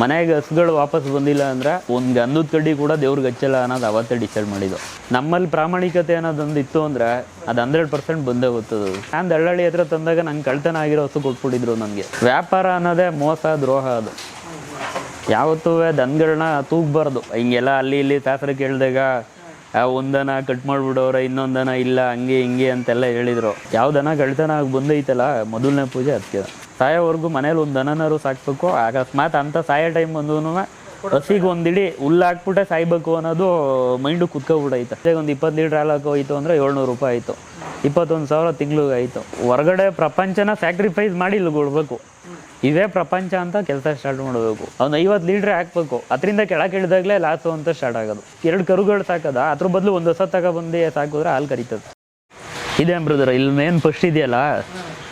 ಮನೆಗೆ ಹಸುಗಳು ವಾಪಸ್ ಬಂದಿಲ್ಲ ಅಂದ್ರೆ ಒಂದು ಗಂಧದ ಕಡ್ಡಿ ಕೂಡ ದೇವ್ರಿಗೆ ಹಚ್ಚಲ್ಲ ಅನ್ನೋದು ಅವತ್ತೇ ಡಿಸೈಡ್ ಮಾಡಿದ್ದು. ನಮ್ಮಲ್ಲಿ ಪ್ರಾಮಾಣಿಕತೆ ಅನ್ನೋದೊಂದು ಇತ್ತು ಅಂದ್ರೆ ಅದು ಹಂಡ್ರೆಡ್ ಪರ್ಸೆಂಟ್ ಬಂದೇ ಹೋಗ್ತದೆ. ನಾನು ದಳ್ಳಾಳಿ ಹತ್ರ ತಂದಾಗ ನಂಗೆ ಕಳ್ತನ ಆಗಿರೋ ಹಸು ಕೊಟ್ಬಿಟ್ಟಿದ್ರು ನನಗೆ ವ್ಯಾಪಾರ ಅನ್ನೋದೇ ಮೋಸ, ದ್ರೋಹ ಅದು. ಯಾವತ್ತೂ ದನಗಳನ್ನ ತೂಗಬಾರ್ದು. ಹಿಂಗೆಲ್ಲ ಅಲ್ಲಿ ಇಲ್ಲಿ ಶಾಸ್ತ್ರ ಕೇಳಿದಾಗ ಒಂದನ ಕಟ್ ಮಾಡ್ಬಿಡೋರ, ಇನ್ನೊಂದನ ಇಲ್ಲ, ಹಂಗೆ ಹಿಂಗೆ ಅಂತೆಲ್ಲ ಹೇಳಿದ್ರು. ಯಾವ ದನ ಕಳ್ತನ ಆಗಿ ಬಂದೈತಲ್ಲ, ಮೊದಲನೇ ಪೂಜೆ ಅದಕ್ಕೆ ಸಾಯೋವರೆಗೂ ಮನೇಲಿ ಒಂದು ದನನಾರು ಸಾಕ್ಬೇಕು. ಅಕಸ್ಮಾತ್ ಅಂತ ಸಾಯೋ ಟೈಮ್ ಬಂದೂ ಹಸಿಗೆ ಒಂದಿಡಿ ಹುಲ್ಲು ಹಾಕ್ಬಿಟ್ಟೆ ಸಾಯ್ಬೇಕು ಅನ್ನೋದು ಮೈಂಡು ಕುತ್ಕೊಬಿಟ್ಟೈತೆ ಒಂದು ಇಪ್ಪತ್ತು ಲೀಟ್ರ್ ಹಾಲು ಹೋಯ್ತು ಅಂದರೆ ಏಳ್ನೂರು ರೂಪಾಯಿ ಆಯಿತು. ಇಪ್ಪತ್ತೊಂದು ಸಾವಿರ ತಿಂಗ್ಳಿಗೆ ಆಯಿತು. ಹೊರಗಡೆ ಪ್ರಪಂಚನ ಸ್ಯಾಕ್ರಿಫೈಸ್ ಮಾಡಿ ಇಲ್ಲಿ ಕೊಡಬೇಕು. ಇವೇ ಪ್ರಪಂಚ ಅಂತ ಕೆಲಸ ಸ್ಟಾರ್ಟ್ ಮಾಡಬೇಕು. ಅವ್ನು ಐವತ್ತು ಲೀಟ್ರ್ ಹಾಕ್ಬೇಕು. ಅದರಿಂದ ಕೆಳಗೆ ಇಳಿದಾಗಲೇ ಲಾಸು ಅಂತ ಸ್ಟಾರ್ಟ್ ಆಗೋದು. ಎರಡು ಕರುಗಳು ಸಾಕದ? ಅದ್ರ ಬದಲು ಒಂದು ಹೊಸ ತಗೊಬಂದು ಸಾಕಿದ್ರೆ ಹಾಲು ಕರಿತದೆ. ಇದೆ ಬ್ರದರ್ ಇಲ್ಲಿ ಮೇನ್ ಫಸ್ಟ್ ಇದೆಯಲ್ಲ?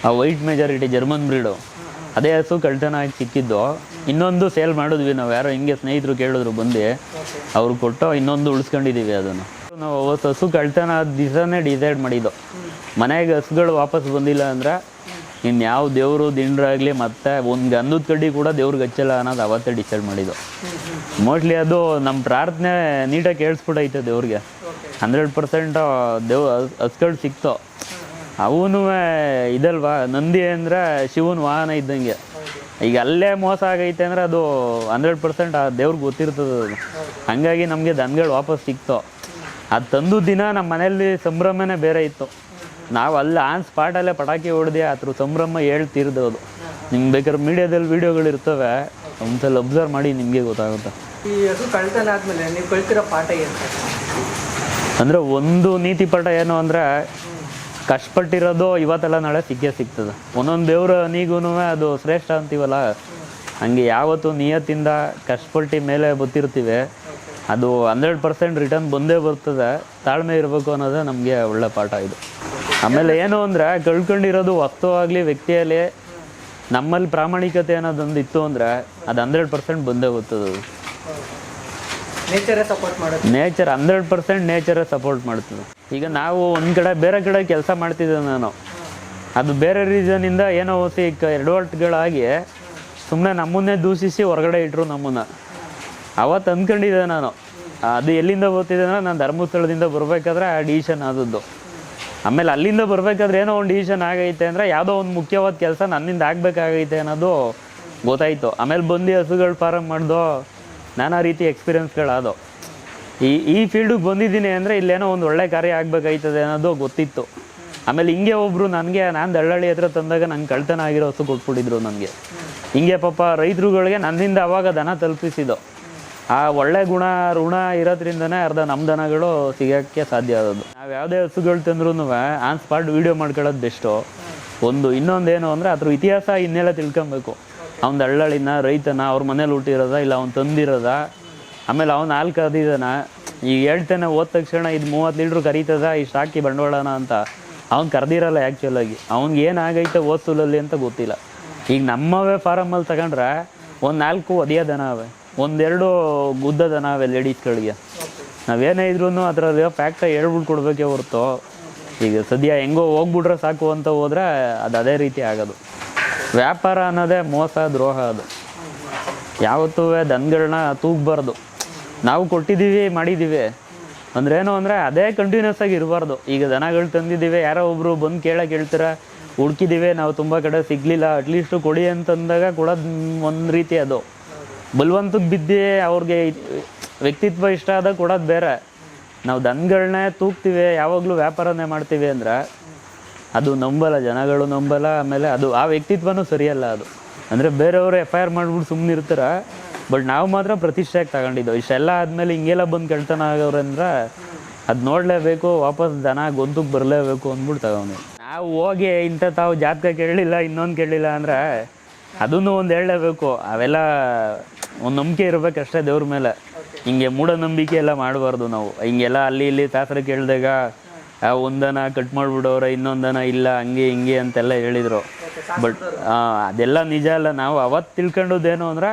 ಆ ವೈಟ್ ಮೆಜಾರಿಟಿ ಜರ್ಮನ್ ಬ್ರೀಡು ಅದೇ ಹಸು ಕಳ್ತನ ಆಗಿ ಸಿಕ್ಕಿದ್ದು ಇನ್ನೊಂದು ಸೇಲ್ ಮಾಡಿದ್ವಿ, ನಾವು ಯಾರೋ ಹಿಂಗೆ ಸ್ನೇಹಿತರು ಕೇಳಿದ್ರು ಬಂದು. ಅವ್ರು ಕೊಟ್ಟು ಇನ್ನೊಂದು ಉಳಿಸ್ಕೊಂಡಿದ್ದೀವಿ ಅದನ್ನು. ನಾವು ಅವತ್ತು ಹಸು ಕಳ್ತನ ಆದ ದಿವಸನೇ ಡಿಸೈಡ್ ಮಾಡಿದ್ದು. ಮನೆಗೆ ಹಸುಗಳು ವಾಪಸ್ ಬಂದಿಲ್ಲ ಅಂದ್ರೆ ಇನ್ಯಾವ ದೇವರು ದಿಂಡ್ರಾಗಲಿ ಮತ್ತೆ ಒಂದು ಗಂಧದ ಕಡ್ಡಿ ಕೂಡ ದೇವ್ರಿಗೆ ಹಚ್ಚಲ್ಲ ಅನ್ನೋದು ಅವತ್ತೇ ಡಿಸೈಡ್ ಮಾಡಿದ್ದು. ಮೋಸ್ಟ್ಲಿ ಅದು ನಮ್ಮ ಪ್ರಾರ್ಥನೆ ನೀಟಾಗಿ ಕೇಳಿಸ್ಬಿಟ್ಟೈತೆ ದೇವ್ರಿಗೆ. ಹಂಡ್ರೆಡ್ ಪರ್ಸೆಂಟ್ ದೇವ್ ಹಸ್ಗಳು ಸಿಕ್ತು. ಅವನು ಇದಲ್ವಾ? ನಂದಿ ಅಂದರೆ ಶಿವನ ವಾಹನ ಇದ್ದಂಗೆ. ಈಗ ಅಲ್ಲೇ ಮೋಸ ಆಗೈತೆ ಅಂದರೆ ಅದು ಹಂಡ್ರೆಡ್ ಪರ್ಸೆಂಟ್ ಆ ದೇವ್ರಿಗೆ ಗೊತ್ತಿರ್ತದೆ ಅದು. ಹಾಗಾಗಿ ನಮಗೆ ದನಗಳು ವಾಪಸ್ ಸಿಕ್ತು. ಅದು ತಂದು ದಿನ ನಮ್ಮ ಮನೆಯಲ್ಲಿ ಸಂಭ್ರಮನೇ ಬೇರೆ ಇತ್ತು. ನಾವು ಅಲ್ಲಿ ಆನ್ ಸ್ಪಾಟಲ್ಲೇ ಪಟಾಕಿ ಹೊಡೆದು ಅದ್ರ ಸಂಭ್ರಮ ಹೇಳ್ತಿರ್ದೋದು ನಿಮ್ಗೆ ಬೇಕಾದ್ರೆ ಮೀಡಿಯಾದಲ್ಲಿ ವೀಡಿಯೋಗಳು ಇರ್ತವೆ. ಒಂದ್ಸಲ ಅಬ್ಸರ್ವ್ ಮಾಡಿ ನಿಮಗೆ ಗೊತ್ತಾಗುತ್ತೆ. ಈ ಅದು ಕಳ್ತನ ಆದಮೇಲೆ ನೀವು ಕಳ್ತಿರೋ ಪಾಠ ಏನು? ಅಂದರೆ ಒಂದು ನೀತಿ ಪಾಠ ಏನು ಅಂದರೆ ಕಷ್ಟಪಟ್ಟಿರೋದು ಇವತ್ತೆಲ್ಲ ನಾಳೆ ಸಿಕ್ಕೇ ಸಿಗ್ತದೆ. ಒಂದೊಂದು ದೇವ್ರ ನೀಗೂ ಅದು ಶ್ರೇಷ್ಠ ಅಂತೀವಲ್ಲ, ಹಂಗೆ ಯಾವತ್ತು ನಿಯತ್ತಿಂದ ಕಷ್ಟಪಟ್ಟಿ ಮೇಲೆ ಬತ್ತಿರ್ತೀವಿ, ಅದು ಹಂಡ್ರೆಡ್ ಪರ್ಸೆಂಟ್ ರಿಟರ್ನ್ ಬಂದೇ ಬರ್ತದೆ, ತಾಳ್ಮೆ ಇರಬೇಕು ಅನ್ನೋದೇ ನಮಗೆ ಒಳ್ಳೆ ಪಾಠ ಇದು. ಆಮೇಲೆ ಏನು ಅಂದರೆ ಕಳ್ಕೊಂಡಿರೋದು ವಸ್ತುವಾಗಲಿ ವ್ಯಕ್ತಿಯಲ್ಲಿ ನಮ್ಮಲ್ಲಿ ಪ್ರಾಮಾಣಿಕತೆ ಅನ್ನೋದೊಂದು ಇತ್ತು ಅಂದರೆ ಅದು ಹಂಡ್ರೆಡ್ ಪರ್ಸೆಂಟ್ ಬಂದೇ ಬರ್ತದೆ ನೇಚರೇ ಸಪೋರ್ಟ್ ಮಾಡುತ್ತೆ. ನೇಚರ್ ಹಂಡ್ರೆಡ್ ಪರ್ಸೆಂಟ್ ನೇಚರೇ ಸಪೋರ್ಟ್ ಮಾಡ್ತದೆ ಈಗ ನಾವು ಒಂದು ಕಡೆ, ಬೇರೆ ಕಡೆ ಕೆಲಸ ಮಾಡ್ತಿದ್ದೆ ನಾನು. ಅದು ಬೇರೆ ರೀಸನಿಂದ ಏನೋ ಓಸಿ ಎಡವಟ್ಟುಗಳಾಗಿ ಸುಮ್ಮನೆ ನಮ್ಮನ್ನೇ ದೂಷಿಸಿ ಹೊರಗಡೆ ಇಟ್ಟರು ನಮ್ಮನ್ನು. ಅವತ್ತು ಅಂದ್ಕೊಂಡಿದ್ದೆ ನಾನು. ಅದು ಎಲ್ಲಿಂದ ಗೊತ್ತಿದೆ ಅಂದ್ರೆ ನಾನು ಧರ್ಮಸ್ಥಳದಿಂದ ಬರಬೇಕಾದ್ರೆ ಆ ಡಿಸಿಷನ್ ಆದದ್ದು. ಆಮೇಲೆ ಅಲ್ಲಿಂದ ಬರಬೇಕಾದ್ರೆ ಏನೋ ಒಂದು ಡಿಸಿಷನ್ ಆಗೈತೆ ಅಂದರೆ ಯಾವುದೋ ಒಂದು ಮುಖ್ಯವಾದ ಕೆಲಸ ನನ್ನಿಂದ ಆಗಬೇಕಾಗೈತೆ ಅನ್ನೋದು ಗೊತ್ತಾಯಿತು. ಆಮೇಲೆ ಬಂದು ಹಸುಗಳು ಫಾರಂ ಮಾಡ್ದೋ ನಾನಾ ರೀತಿ ಎಕ್ಸ್ಪೀರಿಯೆನ್ಸ್ಗಳಾದವು ಈ ಈ ಫೀಲ್ಡಿಗೆ ಬಂದಿದ್ದೀನಿ ಅಂದರೆ ಇಲ್ಲೇನೋ ಒಂದು ಒಳ್ಳೆ ಕಾರ್ಯ ಆಗಬೇಕಾಯ್ತದೆ ಅನ್ನೋದು ಗೊತ್ತಿತ್ತು. ಆಮೇಲೆ ಹಿಂಗೆ ಒಬ್ಬರು ನನಗೆ, ನಾನು ದಳ್ಳಾಳಿ ಹತ್ರ ತಂದಾಗ ನಂಗೆ ಕಳ್ತನ ಆಗಿರೋ ಹೊಸ ಕೊಟ್ಬಿಟ್ಟಿದ್ರು ನನಗೆ. ಹಿಂಗೆ ಪಾಪ ರೈತರುಗಳಿಗೆ ನನ್ನಿಂದ ಅವಾಗ ದನ ತಲುಪಿಸಿದ್ದು. ಆ ಒಳ್ಳೆ ಗುಣ, ಋಣ ಇರೋದ್ರಿಂದನೇ ಅರ್ಧ ನಮ್ಮ ದನಗಳು ಸಿಗೋಕ್ಕೆ ಸಾಧ್ಯ ಆದದ್ದು. ನಾವು ಯಾವುದೇ ಹಸುಗಳು ತಂದ್ರೂ ಆನ್ ಸ್ಪಾಟ್ ವೀಡಿಯೋ ಮಾಡ್ಕೊಳ್ಳೋದು ಬೆಸ್ಟು ಒಂದು ಇನ್ನೊಂದೇನು ಅಂದರೆ ಅದ್ರ ಇತಿಹಾಸ ಇನ್ನೆಲ್ಲ ತಿಳ್ಕೊಬೇಕು. ಅವ್ನ ದಳ್ಳಾಳಿನ, ರೈತನ, ಅವ್ರ ಮನೇಲಿ ಹುಟ್ಟಿರೋದ, ಇಲ್ಲ ಅವ್ನು ತಂದಿರೋದ. ಆಮೇಲೆ ಅವ್ನು ಹಾಲು ಕರೆದಿದ್ದಾನ. ಈಗ ಹೇಳ್ತಾನೆ, ಹೋದ ತಕ್ಷಣ ಇದು ಮೂವತ್ತು ಲೀಟ್ರ್ ಕರೀತದ ಇಷ್ಟು ಹಾಕಿ ಬಂಡವಾಳನ ಅಂತ. ಅವ್ನು ಕರೆದಿರಲ್ಲ ಆ್ಯಕ್ಚುಲಾಗಿ ಅವ್ನಿಗೆ ಏನಾಗೈತೆ ಓದ್ಸುಲಲ್ಲಿ ಅಂತ ಗೊತ್ತಿಲ್ಲ. ಈಗ ನಮ್ಮವೇ ಫಾರಮಲ್ಲಿ ತಗೊಂಡ್ರೆ ಒಂದು ನಾಲ್ಕು ಒದಿಯ ದನ ಅವೆ. ಒಂದೆರಡು ಗುದ್ದ ದನ ಅವೆ ಲೇಡೀಸ್ಗಳಿಗೆ ನಾವೇನೇ ಇದ್ರೂ ಅದರಲ್ಲಿ ಫ್ಯಾಕ್ಟ ಹೇಳ್ಬಿಟ್ಟು ಕೊಡಬೇಕೇ ಹೊರ್ತು. ಈಗ ಸದ್ಯ ಹೆಂಗೋ ಹೋಗ್ಬಿಟ್ರೆ ಸಾಕು ಅಂತ ಹೋದ್ರೆ ಅದು ಅದೇ ರೀತಿ ಆಗೋದು. ವ್ಯಾಪಾರ ಅನ್ನೋದೇ ಮೋಸ, ದ್ರೋಹ ಅದು. ಯಾವತ್ತೂ ದನಗಳನ್ನ ತೂಗಬಾರ್ದು. ನಾವು ಕೊಟ್ಟಿದ್ದೀವಿ, ಮಾಡಿದ್ದೀವಿ. ಅಂದ್ರೆ ಅಂದರೆ ಅದೇ ಕಂಟಿನ್ಯೂಸ್ ಆಗಿ ಇರಬಾರ್ದು. ಈಗ ದನಗಳು ತಂದಿದ್ದೀವಿ, ಯಾರೋ ಒಬ್ಬರು ಬಂದು ಕೇಳಕ್ಕೆ ಹೇಳ್ತಾರೆ, ಹುಡ್ಕಿದ್ದೀವಿ, ನಾವು ತುಂಬ ಕಡೆ ಸಿಗಲಿಲ್ಲ ಅಟ್ಲೀಸ್ಟು ಕೊಡಿ ಅಂತಂದಾಗ ಕೊಡೋದು ಒಂದು ರೀತಿ ಅದು. ಬಲವಂತಕ್ಕೆ ಬಿದ್ದಿ ಅವ್ರಿಗೆ ವ್ಯಕ್ತಿತ್ವ ಇಷ್ಟ ಆದಾಗ ಕೊಡೋದು ಬೇರೆ. ನಾವು ದನಗಳನ್ನೇ ತೂಗ್ತೀವಿ, ಯಾವಾಗಲೂ ವ್ಯಾಪಾರನೇ ಮಾಡ್ತೀವಿ ಅಂದ್ರೆ ಅದು ನಂಬಲ್ಲ, ಜನಗಳು ನಂಬಲ್ಲ, ಆಮೇಲೆ ಅದು ಆ ವ್ಯಕ್ತಿತ್ವನೂ ಸರಿಯಲ್ಲ ಅದು. ಅಂದರೆ ಬೇರೆಯವರು ಎಫ್ ಐ ಆರ್ ಮಾಡ್ಬಿಟ್ಟು ಸುಮ್ಮನೆ ಇರ್ತಾರೆ? ಬಟ್ ನಾವು ಮಾತ್ರ ಪ್ರತಿಷ್ಠೆಯಾಗಿ ತಗೊಂಡಿದ್ದೆವು. ಇಷ್ಟೆಲ್ಲ ಆದಮೇಲೆ ಹಿಂಗೆಲ್ಲ ಬಂದು ಕೆಳ್ತನ ಆಗೋರಂದ್ರೆ ಅದು ನೋಡಲೇಬೇಕು, ವಾಪಸ್ ದನ ಗೊಂತಕ್ಕೆ ಬರಲೇಬೇಕು ಅಂದ್ಬಿಟ್ಟು ತಗೊಂಡು ನಾವು ಹೋಗಿ ಇಂಥ ತಾವು ಜಾತಕ ಕೇಳಲಿಲ್ಲ ಇನ್ನೊಂದು ಕೇಳಲಿಲ್ಲ ಅಂದರೆ ಅದನ್ನು ಒಂದು ಹೇಳಲೇಬೇಕು. ಅವೆಲ್ಲ ಒಂದು ನಂಬಿಕೆ ಇರಬೇಕಷ್ಟೇ ದೇವ್ರ ಮೇಲೆ. ಹಿಂಗೆ ಮೂಢನಂಬಿಕೆ ಎಲ್ಲ ಮಾಡಬಾರ್ದು ನಾವು. ಹಿಂಗೆಲ್ಲ ಅಲ್ಲಿ ಇಲ್ಲಿ ಶಾಸ್ತ್ರ ಕೇಳಿದಾಗ ಒಂದನ ಕಟ್ ಮಾಡಿಬಿಡೋರ, ಇನ್ನೊಂದನ ಇಲ್ಲ, ಹಂಗೆ ಹಿಂಗೆ ಅಂತೆಲ್ಲ ಹೇಳಿದರು. ಬಟ್ ಅದೆಲ್ಲ ನಿಜ ಅಲ್ಲ. ನಾವು ಅವತ್ತು ತಿಳ್ಕೊಂಡದ್ದೇನು ಅಂದ್ರೆ,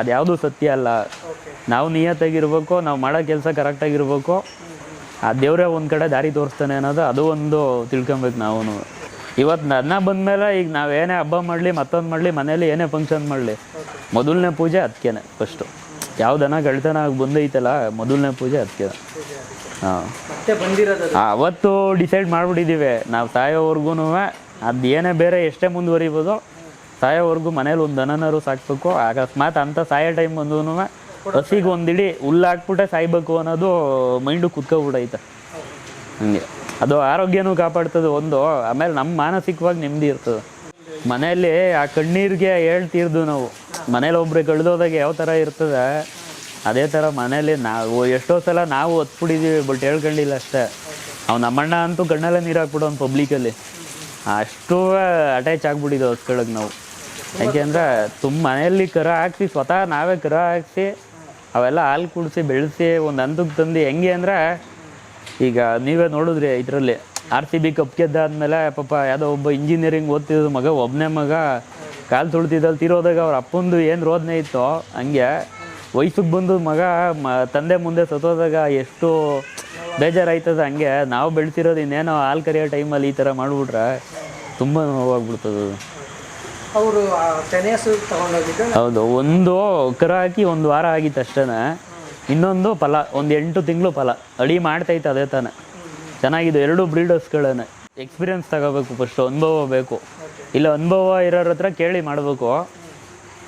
ಅದು ಯಾವುದು ಸತ್ಯ ಅಲ್ಲ. ನಾವು ನಿಯತ್ತಾಗಿರ್ಬೇಕು, ನಾವು ಮಾಡೋ ಕೆಲಸ ಕರೆಕ್ಟಾಗಿರ್ಬೇಕು. ಆ ದೇವರೇ ಒಂದು ಕಡೆ ದಾರಿ ತೋರಿಸ್ತಾನೆ ಅನ್ನೋದು, ಅದು ಒಂದು ತಿಳ್ಕೊಬೇಕು ನಾವು ಇವತ್ತು ನನ್ನ ಬಂದಮೇಲೆ ಈಗ ನಾವು ಏನೇ ಹಬ್ಬ ಮಾಡಲಿ, ಮತ್ತೊಂದು ಮಾಡಲಿ ಮನೇಲಿ ಏನೇ ಫಂಕ್ಷನ್ ಮಾಡಲಿ, ಮೊದಲನೇ ಪೂಜೆ ಅದಕ್ಕೇನೆ ಫಸ್ಟು ಯಾವ್ದನ ಗೆಳ್ತನ ಬಂದೈತಲ್ಲ, ಮೊದಲನೇ ಪೂಜೆ ಅದಕ್ಕೆ ಹಾಂ. ಮತ್ತೆ ಬಂದಿರೋದು ಅದು. ಅವತ್ತು ಡಿಸೈಡ್ ಮಾಡಿಬಿಟ್ಟಿದ್ದೀವಿ. ನಾವು ಸಾಯೋವರೆಗೂ ಅದು ಏನೇ ಬೇರೆ ಎಷ್ಟೇ ಮುಂದುವರಿಬೋದು ಸಾಯೋವರೆಗೂ ಮನೇಲಿ ಒಂದು ದನನರು ಸಾಕ್ಬೇಕು. ಅಕಸ್ಮಾತ್ ಅಂತ ಸಾಯೋ ಟೈಮ್ ಬಂದೂ ಹಸಿಗೆ ಒಂದಿಡಿ ಹುಲ್ಲು ಹಾಕ್ಬಿಟ್ಟೆ ಸಾಯ್ಬೇಕು ಅನ್ನೋದು ಮೈಂಡು ಕುತ್ಕೊಬಿಡೈತೆ. ಹಂಗೆ. ಅದು ಆರೋಗ್ಯನೂ ಕಾಪಾಡ್ತದೆ ಒಂದು. ಆಮೇಲೆ ನಮ್ಮ ಮಾನಸಿಕವಾಗಿ ನೆಮ್ಮದಿ ಇರ್ತದೆ. ಮನೆಯಲ್ಲಿ ಆ ಕಣ್ಣೀರಿಗೆ ಹೇಳ್ತೀರ್ದು ನಾವು. ಮನೇಲಿ ಒಬ್ರಿಗೆ ಕಳೆದೋದಾಗ ಯಾವ ಥರ ಇರ್ತದೆ? ಅದೇ ಥರ ಮನೇಲಿ ನಾವು ಎಷ್ಟೋ ಸಲ ನಾವು ಹೊತ್ಬಿಟ್ಟಿದ್ದೀವಿ ಬಟ್ ಹೇಳ್ಕೊಂಡಿಲ್ಲ ಅಷ್ಟೇ. ಅವ್ನು ನಮ್ಮಣ್ಣ ಅಂತೂ ಕಣ್ಣಲ್ಲೇ ನೀರು ಹಾಕ್ಬಿಡೋನು ಪಬ್ಲಿಕಲ್ಲಿ ಅಷ್ಟು ಅಟ್ಯಾಚ್ ಆಗ್ಬಿಟ್ಟಿದ್ದು ಹೊಸ್ಕೊಳಗೆ ನಾವು. ಯಾಕೆಂದ್ರೆ ತುಂಬ ಮನೆಯಲ್ಲಿ ಕರ ಹಾಕ್ಸಿ, ಸ್ವತಃ ನಾವೇ ಕರ ಹಾಕ್ಸಿ, ಅವೆಲ್ಲ ಹಾಲು ಕುಡಿಸಿ, ಬೆಳೆಸಿ, ಒಂದು ಹಂತಕ್ಕೆ ತಂದು ಹೆಂಗೆ ಅಂದರೆ ಈಗ ನೀವೇ ನೋಡಿದ್ರಿ ಇದರಲ್ಲಿ. ಆರ್ ಸಿ ಬಿ ಕಪ್ ಗೆದ್ದಾದ್ಮೇಲೆ ಪಾಪ ಯಾವುದೋ ಒಬ್ಬ ಇಂಜಿನಿಯರಿಂಗ್ ಓದ್ತಿದ್ದ ಮಗ ಒಬ್ಬನೇ ಮಗ ಕಾಲು ತುಳಿತಿದ್ದಲ್ಲಿ ತೀರೋದಾಗ ಅವ್ರ ಅಪ್ಪಂದು ಏನು ರೋದನೆ ಇತ್ತೋ, ಹಂಗೆ ವಯಸ್ಸಿಗೆ ಬಂದು ಮಗ ಮ ತಂದೆ ಮುಂದೆ ಸತ್ತೋದಾಗ ಎಷ್ಟು ಬೇಜಾರಾಯ್ತದ ಹಂಗೆ. ನಾವು ಬೆಳೆಸಿರೋದು ಇನ್ನೇನೋ ಹಾಲು ಕರಿಯೋ ಟೈಮಲ್ಲಿ ಈ ಥರ ಮಾಡಿಬಿಟ್ರೆ ತುಂಬ ನೋವಾಗ್ಬಿಡ್ತದ. ಅವರು ಹೌದು ಒಂದು ಕರ ಹಾಕಿ ಒಂದು ವಾರ ಆಗಿತ್ತು ಅಷ್ಟೇ ಇನ್ನೊಂದು ಫಲ ಒಂದು ಎಂಟು ತಿಂಗಳು ಫಲ. ಅಡಿ ಮಾಡ್ತೈತೆ ಅದೇ ತಾನೆ. ಚೆನ್ನಾಗಿದೆ ಎರಡು ಬ್ರೀಡರ್ಸ್ಗಳೇ ಎಕ್ಸ್ಪೀರಿಯನ್ಸ್ ತಗೋಬೇಕು ಫಸ್ಟ್ ಅನುಭವ ಬೇಕು. ಇಲ್ಲ ಅನುಭವ ಇರೋರ ಹತ್ರ ಕೇಳಿ ಮಾಡಬೇಕು.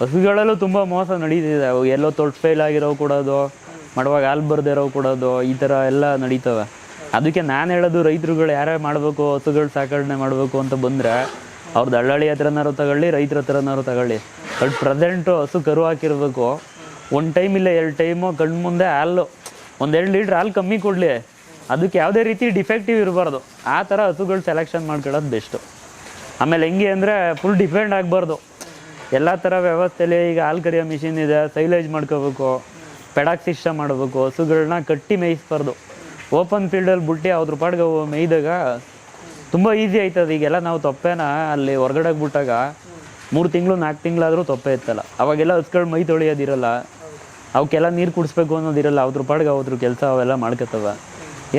ಹಸುಗಳಲ್ಲೂ ತುಂಬ ಮೋಸ ನಡೀತಿದೆ. ಎಲ್ಲೋ ತೊಟ್ಟು ಫೇಲ್ ಆಗಿರೋ ಕೊಡೋದು, ಮಾಡುವಾಗ ಹಾಲು ಬರ್ದಿರೋ ಕೊಡೋದು, ಈ ಥರ ಎಲ್ಲ ನಡೀತವೆ. ಅದಕ್ಕೆ ನಾನು ಹೇಳೋದು ರೈತರುಗಳು ಯಾರೇ ಮಾಡಬೇಕು, ಹಸುಗಳು ಸಾಕಣೆ ಮಾಡಬೇಕು ಅಂತ ಬಂದರೆ ಅವ್ರ ದಳ್ಳಾಳಿ ಹತ್ರನಾರು ತಗೊಳ್ಳಿ, ರೈತರ ಹತ್ರನಾರು ತಗೊಳ್ಳಿ. ಬಟ್ ಪ್ರೆಸೆಂಟು ಹಸು ಕರು ಹಾಕಿರ್ಬೇಕು. ಒಂದು ಟೈಮ್ ಇಲ್ಲ, ಎರಡು ಟೈಮು ಕಣ್ಣು ಮುಂದೆ ಹಾಲು ಒಂದೆರಡು ಲೀಟ್ರ್ ಹಾಲು ಕಮ್ಮಿ ಕೊಡಲಿ. ಅದಕ್ಕೆ ಯಾವುದೇ ರೀತಿ ಡಿಫೆಕ್ಟಿವ್ ಇರಬಾರ್ದು. ಆ ಥರ ಹಸುಗಳು ಸೆಲೆಕ್ಷನ್ ಮಾಡ್ಕೊಳ್ಳೋದು ಬೆಸ್ಟು ಆಮೇಲೆ ಹೆಂಗೆ ಅಂದರೆ ಫುಲ್ ಡಿಪೆಂಡ್ ಆಗಬಾರ್ದು. ಎಲ್ಲ ಥರ ವ್ಯವಸ್ಥೆಯಲ್ಲಿ ಈಗ ಹಾಲು ಕರಿಯೋ ಮಿಷಿನ್ ಇದೆ ಸೈಲೇಜ್ ಮಾಡ್ಕೋಬೇಕು, ಪೆಡಾಕ್ ಸಿಸ್ಟಮ್ ಮಾಡಬೇಕು ಹಸುಗಳನ್ನ ಕಟ್ಟಿ ಮೇಯಿಸ್ಬಾರ್ದು. ಓಪನ್ ಫೀಲ್ಡಲ್ಲಿ ಬಿಟ್ಟು ಅವ್ರ ಪಾಡ್ಗೆ ಮೇಯ್ದಾಗ ತುಂಬ ಈಸಿ ಆಯ್ತದ. ಈಗೆಲ್ಲ ನಾವು ತಪ್ಪೇನ ಅಲ್ಲಿ ಹೊರಗಡೆ ಬಿಟ್ಟಾಗ ಮೂರು ತಿಂಗಳು, ನಾಲ್ಕು ತಿಂಗಳಾದರೂ ತೊಪ್ಪೆ ಇತ್ತಲ್ಲ. ಅವಾಗೆಲ್ಲ ಹಸ್ಗಳು ಮೈ ತೊಳೆಯೋದಿರಲ್ಲ. ಅವಕ್ಕೆಲ್ಲ ನೀರು ಕುಡಿಸ್ಬೇಕು ಅನ್ನೋದಿರಲ್ಲ. ಅವ್ರ ಪಾಡ್ಗೆ ಅವ್ರ ಕೆಲಸ ಅವೆಲ್ಲ ಮಾಡ್ಕೊತವ.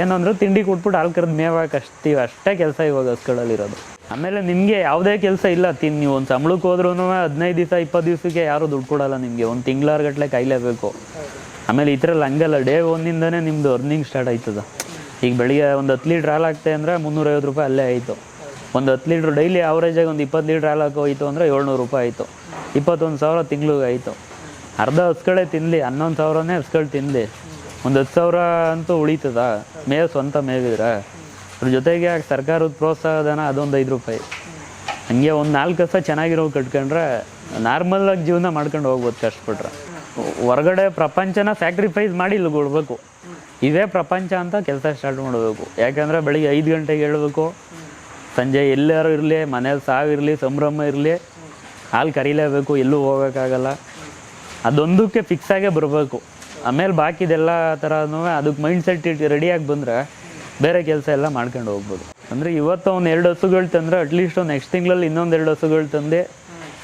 ಏನಂದ್ರೆ ತಿಂಡಿ ಕೊಟ್ಬಿಟ್ಟು ಹಾಲು ಕರೆದು ಅಷ್ಟಿವೆ ಅಷ್ಟೇ ಕೆಲಸ ಇವಾಗ ಹಸ್ಗಳಲ್ಲಿರೋದು. ಆಮೇಲೆ ನಿಮಗೆ ಯಾವುದೇ ಕೆಲಸ ಇಲ್ಲ, ತಿನ್ ನೀವು ಒಂದು ಸಂಬಳಕ್ಕೆ ಹೋದ್ರೂ ಹದಿನೈದು ದಿವಸ ಇಪ್ಪತ್ತು ದಿವಸಕ್ಕೆ ಯಾರೂ ದುಡ್ಡು ಕೊಡಲ್ಲ ನಿಮಗೆ, ಒಂದು ತಿಂಗಳಾರ್ಗಟ್ಲೆ ಕಾಯ್ಲೇಬೇಕು. ಆಮೇಲೆ ಈ ಥರ ಹಂಗಲ್ಲ, ಡೇ ಒಂದಿಂದನೇ ನಿಮ್ಮದು ಅರ್ನಿಂಗ್ ಸ್ಟಾರ್ಟ್ ಆಯ್ತದ. ಈಗ ಬೆಳಿಗ್ಗೆ ಒಂದು ಹತ್ತು ಲೀಟ್ರ್ ಹಾಲು ಹಾಕ್ತೆ ಅಂದರೆ ಮುನ್ನೂರೈವತ್ತು ರೂಪಾಯಿ ಅಲ್ಲೇ ಆಯಿತು. ಒಂದು ಹತ್ತು ಲೀಟ್ರ್ ಡೈಲಿ ಆವ್ರೇಜಾಗಿ ಒಂದು ಇಪ್ಪತ್ತು ಲೀಟ್ರ್ ಹಾಲು ಹಾಕೋ ಹೋಯ್ತು ಅಂದರೆ ಏಳ್ನೂರು ರೂಪಾಯಿ ಆಯಿತು. ಇಪ್ಪತ್ತೊಂದು ಸಾವಿರ ತಿಂಗ್ಳಿಗೆ ಆಯಿತು. ಅರ್ಧ ಹಸ್ಗಳೇ ತಿನ್ನಲಿ ಹನ್ನೊಂದು ಸಾವಿರನೇ ಹಸ್ಗಳು ತಿನ್ನಲಿ ಒಂದು ಹತ್ತು ಸಾವಿರ ಅಂತೂ ಉಳಿತದ. ಮೇವು ಸ್ವಂತ ಮೇವಿದ್ರೆ. ಅದ್ರ ಜೊತೆಗೆ ಸರ್ಕಾರದ ಪ್ರೋತ್ಸಾಹಧನ ಅದೊಂದು ಐದು ರೂಪಾಯಿ. ಹಂಗೆ ಒಂದು ನಾಲ್ಕು ಕಸ ಚೆನ್ನಾಗಿರೋ ಕಟ್ಕೊಂಡ್ರೆ ನಾರ್ಮಲಾಗಿ ಜೀವನ ಮಾಡ್ಕೊಂಡು ಹೋಗ್ಬೋದು ಕಷ್ಟಪಟ್ರೆ. ಹೊರಗಡೆ ಪ್ರಪಂಚನ ಸ್ಯಾಕ್ರಿಫೈಸ್ ಮಾಡಿ ಇಲ್ಲಿ ಕೊಡ್ಬೇಕು. ಇದೇ ಪ್ರಪಂಚ ಅಂತ ಕೆಲಸ ಸ್ಟಾರ್ಟ್ ಮಾಡಬೇಕು. ಯಾಕಂದರೆ ಬೆಳಿಗ್ಗೆ ಐದು ಗಂಟೆಗೆ ಹೇಳ್ಬೇಕು, ಸಂಜೆ ಎಲ್ಲಾರು ಇರಲಿ, ಮನೇಲಿ ಸಾವಿರಲಿ ಸಂಭ್ರಮ ಇರಲಿ, ಹಾಲು ಕರೀಲೇಬೇಕು, ಎಲ್ಲೂ ಹೋಗೋಕ್ಕಾಗಲ್ಲ. ಅದೊಂದಕ್ಕೆ ಫಿಕ್ಸ್ ಆಗೇ ಬರಬೇಕು. ಆಮೇಲೆ ಬಾಕಿದೆಲ್ಲ ಥರನೂ ಅದಕ್ಕೆ ಮೈಂಡ್ ಸೆಟ್ ಇಟ್ಟು ರೆಡಿಯಾಗಿ ಬಂದರೆ ಬೇರೆ ಕೆಲಸ ಎಲ್ಲ ಮಾಡ್ಕೊಂಡು ಹೋಗ್ಬೋದು. ಅಂದರೆ ಇವತ್ತು ಅವ್ನು ಎರಡು ಹಸುಗಳು ತಂದ್ರೆ ಅಟ್ಲೀಸ್ಟ್ ನೆಕ್ಸ್ಟ್ ತಿಂಗಳಲ್ಲಿ ಇನ್ನೊಂದು ಎರಡು ಹಸುಗಳು ತಂದೆ.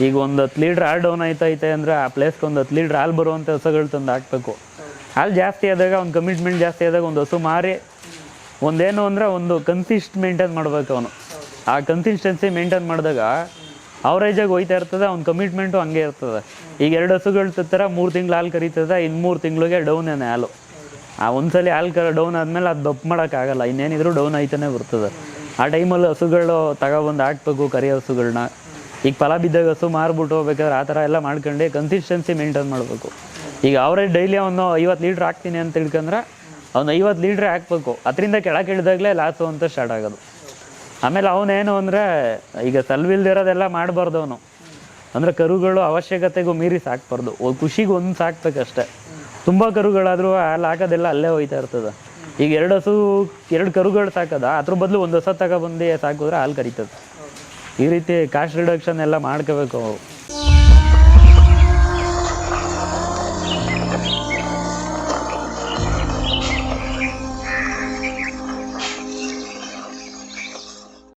ಈಗ ಒಂದು ಹತ್ತು ಲೀಟ್ರ್ ಹಾಲು ಡೌನ್ ಆಯ್ತೈತೆ ಅಂದರೆ ಆ ಪ್ಲೇಸ್ಗೆ ಒಂದು ಹತ್ತು ಲೀಟ್ರ್ ಹಾಲು ಬರುವಂಥ ಹಸುಗಳು ತಂದು ಹಾಕಬೇಕು. ಹಾಲು ಜಾಸ್ತಿ ಆದಾಗ ಅವ್ನು ಕಮಿಟ್ಮೆಂಟ್ ಜಾಸ್ತಿ ಆದಾಗ ಒಂದು ಹಸು ಮಾರಿ ಒಂದೇನು ಅಂದರೆ ಒಂದು ಕನ್ಸಿಸ್ಟ್ ಮೇಂಟೈನ್ ಮಾಡ್ಬೇಕು ಅವನು. ಆ ಕನ್ಸಿಸ್ಟೆನ್ಸಿ ಮೇಂಟೈನ್ ಮಾಡಿದಾಗ ಅವರೇಜಾಗಿ ಹೋಯ್ತಾ ಇರ್ತದೆ, ಅವ್ನ ಕಮಿಟ್ಮೆಂಟು ಹಂಗೆ ಇರ್ತದೆ. ಈಗ ಎರಡು ಹಸುಗಳು ತತ್ತರ ಮೂರು ತಿಂಗಳು ಹಾಲು ಕರೀತದೆ ಇನ್ನು ಮೂರು ತಿಂಗಳಿಗೆ ಡೌನೇನೆ ಹಾಲು. ಆ ಒಂದ್ಸಲಿ ಹಾಲು ಕರ ಡೌನ್ ಆದಮೇಲೆ ಅದು ದಪ್ಪ ಮಾಡೋಕ್ಕಾಗಲ್ಲ ಇನ್ನೇನಿದ್ರು ಡೌನ್ ಆಯ್ತಾನೆ ಬರ್ತದೆ. ಆ ಟೈಮಲ್ಲಿ ಹಸುಗಳು ತಗೊಬಂದು ಹಾಕ್ಬೇಕು, ಕರಿ ಹಸುಗಳನ್ನ ಈಗ ಫಲ ಬಿದ್ದಾಗ ಹಸು ಮಾರ್ಬಿಟ್ಟು ಹೋಗ್ಬೇಕಾದ್ರೆ ಆ ಥರ ಎಲ್ಲ ಮಾಡ್ಕೊಂಡು ಕನ್ಸಿಸ್ಟೆನ್ಸಿ ಮೇಂಟೈನ್ ಮಾಡಬೇಕು. ಈಗ ಅವರೇ ಡೈಲಿ ಅವನು ಐವತ್ತು ಲೀಟ್ರ್ ಹಾಕ್ತೀನಿ ಅಂತ ತಿಳ್ಕೊಂಡ್ರೆ ಅವ್ನು ಐವತ್ತು ಲೀಟ್ರ್ ಹಾಕ್ಬೇಕು. ಅದರಿಂದ ಕೆಳಗೆ ಇಳಿದಾಗಲೇ ಲಾಸು ಅಂತ ಸ್ಟಾರ್ಟ್ ಆಗೋದು. ಆಮೇಲೆ ಅವನೇನು ಅಂದರೆ, ಈಗ ಸಲ್ವಿಲ್ದಿರೋದೆಲ್ಲ ಮಾಡಬಾರ್ದು ಅವನು. ಅಂದರೆ ಕರುಗಳು ಅವಶ್ಯಕತೆಗೂ ಮೀರಿ ಸಾಕ್ಬಾರ್ದು. ಖುಷಿಗೆ ಒಂದು ಸಾಕ್ಬೇಕಷ್ಟೆ. ತುಂಬ ಕರುಗಳಾದರೂ ಅಲ್ಲಿ ಹಾಕೋದೆಲ್ಲ ಅಲ್ಲೇ ಹೋಯ್ತಾ ಇರ್ತದೆ. ಈಗ ಎರಡು ಹಸು, ಎರಡು ಕರುಗಳು ಸಾಕದ? ಅದ್ರ ಬದಲು ಒಂದು ಹೊಸ ತಗೊಬಂದು ಸಾಕಿದ್ರೆ ಹಾಲು ಕರಿತದೆ. ಈ ರೀತಿ ಕಾಸ್ಟ್ ರಿಡಕ್ಷನ್ ಎಲ್ಲ ಮಾಡ್ಕೋಬೇಕು